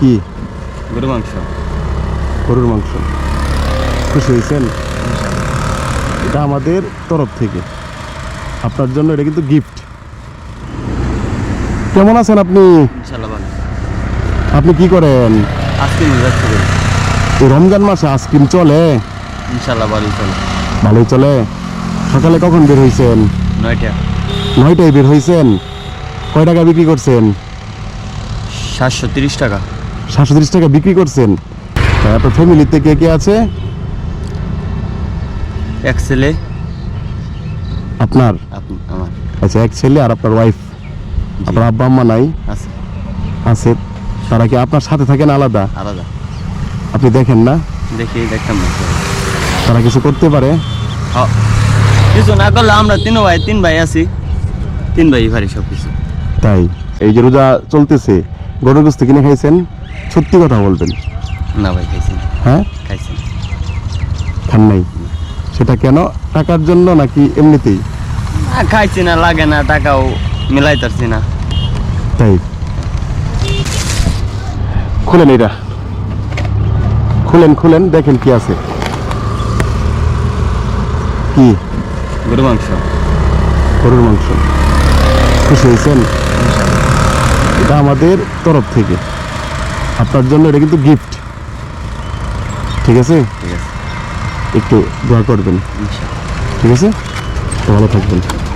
কি? গরু মাংস। গরুর মাংস। খুশি হয়েছেন? এটা আমাদের তরফ থেকে। আপনার জন্য এটা কিন্তু গিফট কেমন আছেন আপনি? আপনি কি করেন? রমজান মাসে আইসক্রিম চলে? ইনশাল্লাহ ভালোই চলে। ভালোই চলে? সকালে কখন বের হয়েছেন? নয়টা নয়টায় বের হয়েছেন? কয় টাকা বিক্রি করছেন? সাতশো তিরিশ টাকা। সাতশো তিরিশ টাকা বিক্রি করছেন। আপনার ফ্যামিলিতে কে কে আছে? এক ছেলে। আপনার? আমার। আচ্ছা এক ছেলে আর আপনার ওয়াইফ আপনার আব্বা আম্মা নাই? আছে। আছে। তারা কি আপনার সাথে থাকেন আলাদা? আলাদা। আপনি দেখেন না? দেখি দেখতাম না। তারা কিছু করতে পারে? কিছু না করলে আমরা তিন ভাই তিন ভাই আছি। তিন ভাই ভারি সব কিছু তাই। এই যে রোজা চলতেছে গরুর গোস্ত কিনে খাইছেন? সত্যি কথা বলবেন? না ভাই খাইছি হ্যাঁ? খাইছি খান নাই। সেটা কেন? টাকার জন্য নাকি এমনিতেই? না খাইছি না লাগে না টাকাও মিলাই পারছি না। তাই? খুলেন এটা। খুলেন খুলেন দেখেন কি আছে। কি? গরুর মাংস। গরুর মাংস। খুশি হয়েছেন? এটা আমাদের তরফ থেকে। আপনার জন্য এটা কিন্তু গিফট ঠিক আছে? ঠিক আছে। একটু দোয়া করবেন। ঠিক আছে? ভালো থাকবেন।